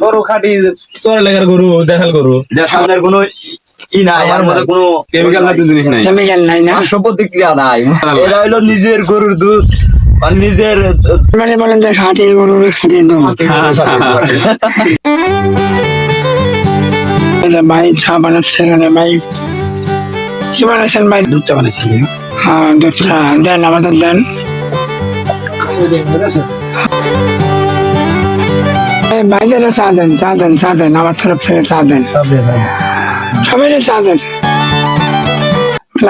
গরু খাটি চরে লেগার গরু দেখাল গরু। সামনের কোনো ই নাই আর মধ্যে কোনো কেমিক্যাল জাতীয় জিনিস নাই। কেমিক্যাল নাই না। প্রতিক্রিয়া নাই। এটা হইল নিজের গরুর দুধ আর নিজের মানে বলেন যে খাঁটি গরুর খাঁটি দুধ। ভাই চা বানাচ্ছে এখানে ভাই কি বানাচ্ছেন ভাই? দুধ চা বানাইছি হ্যাঁ দুধ চা। দেন আমাদের দেন। ভাইদেরও চা দেন চা দেন চা দেন আমার তরফ থেকে চা দেন। সবাই চা দেন।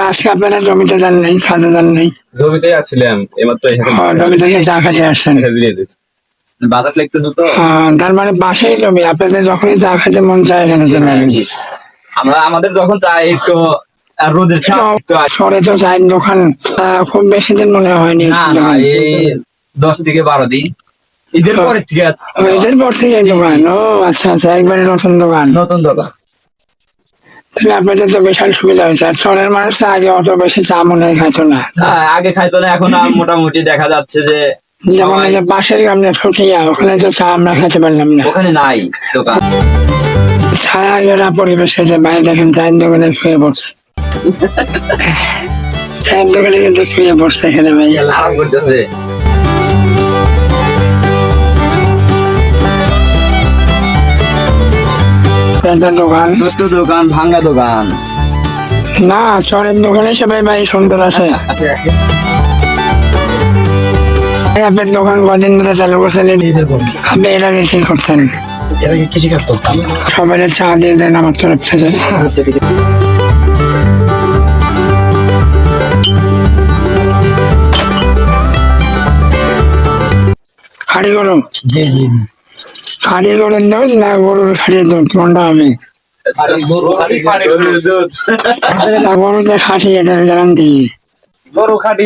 আজকে আপনারা জমিতে যান নাই খাতে যান নাই? জমিতে আসছিলাম এবার তো হ্যাঁ, জমি থেকে চা আসছেন। বাতাস লাগতেছে তো? হ্যাঁ, তার মানে পাশেই জমি আপনাদের যখনই চা মন চায় এখানে চলে আমরা আমাদের যখন চাই একটু রোদের। শহরে তো চায়ের দোকান আহ, খুব বেশি দিন মনে হয়নি না না এই দশ থেকে বারো দিন। ঈদের পরে থেকে ও, পর থেকে দোকান ও আচ্ছা আচ্ছা একবারে নতুন দোকান নতুন দোকান তাহলে আপনাদের তো বিশাল সুবিধা হয়েছে। আর শহরের মানুষ আগে অত বেশি চা মনে খাইতো না। আগে খাইতো না এখন মোটামুটি দেখা যাচ্ছে যে যেমন পাশের গ্রামে ফুটিয়া ওখানে তো চা আমরা খেতে পারলাম না। ওখানে নাই দোকান। ছায়া এরা পরিবেশ হয়েছে বাইরে দেখেন চায়ের দোকানে শুয়ে পড়ছে। চায়ের দোকানে কিন্তু শুয়ে পড়ছে এখানে আরাম করতেছে। একটা দোকান? ছোট্ট দোকান ভাঙ্গা দোকান। না চরের দোকানে সবাই ভাই সুন্দর আছে। আপনার দোকান কদিন ধরে চালু করছেন? আপনি এর আগে কি করতেন? এর আগে কৃষি কাজ করতাম। সবাই চা দিয়ে দেন আমার তরফ থেকে। খাড়ি গরম? জি জি। খাড়ি গরম দুধ না গরুর খাড়ি দুধ কোনটা হবে? গরুতে খাটি এটা গ্যারান্টি। গরু খাটি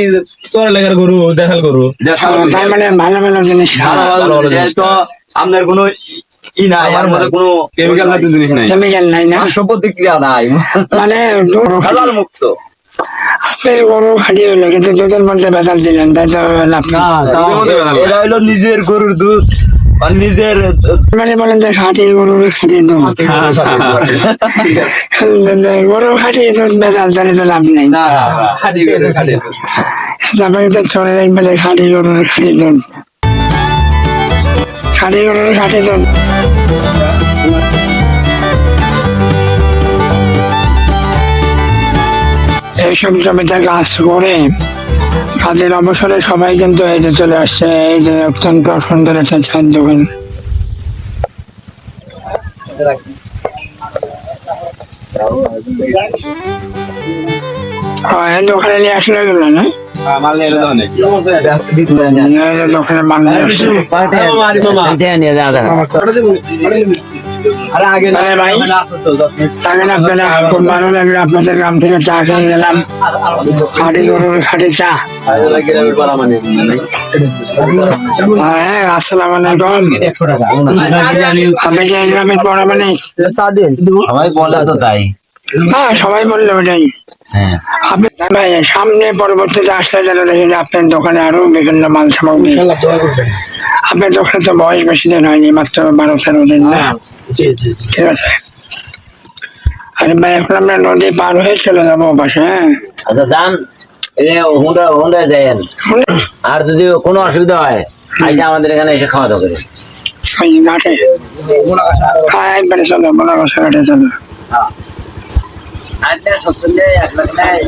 চরে লেগার গরু দেখাল গরু। তার মানে ভালো ভালো জিনিস। ভালো ভালো যে তো আপনার কোনো ই নাই আর মধ্যে কোনো কেমিক্যাল জাতীয় জিনিস নাই। কেমিক্যাল নাই না। পার্শ্ব প্রতিক্রিয়া নাই। মানে গরু মুক্ত। আপনি গরু খাটি হইল কিন্তু দুধের মধ্যে বেতাল দিলেন তাই তো লাভ। এটা হইল নিজের গরুর দুধ। নিজের মানে বলেন যে খাটি গরুর খাটি দুধ। গরু খাটি দুধ। বেতাল তাহলে তো লাভ নেই। খাটি খাটি দুধ। তারপরে তো চলে একবারে খাটি গরুর খাটি দুধ। খাটি গরুর খাটি দুধ। এইসব জমিতে গাছ করে কাজের অবসরে সবাই কিন্তু এই যে চলে আসছে, এই যে অত্যন্ত সুন্দর একটা চায়ের দোকান। এই দোকানে নিয়ে আসলে না? আপনাদের গ্রাম থেকে চা খেয়ে গেলাম। খাটি গরুর খাটি চা। হ্যাঁ আসসালাম আলাইকুম। আপনি কি গ্রামের পড়া মানে? সবাই বলে তো তাই। হ্যাঁ সবাই বলল ওটাই। হ্যাঁ। আপনি সামনে পরবর্তীতে আসলে যেন দেখি যে আপনার দোকানে আরও বিভিন্ন মাল সামগ্রী আপনার দোকানে তো বয়স বেশি দিন হয়নি মাত্র বারো তেরো দিন না? জি জি জি। ঠিক আছে। আরে ভাই এখন আমরা নদী পার হয়ে চলে যাব পাশে হ্যাঁ। আচ্ছা হুন্ডা হুন্ডা যায়েন আর যদি কোনো অসুবিধা হয় আজকে আমাদের এখানে এসে খাওয়া দাওয়া করে। ঘাটে। হ্যাঁ একবারে চলো ঘাটে চলো। আচ্ছা এক লাখ নেই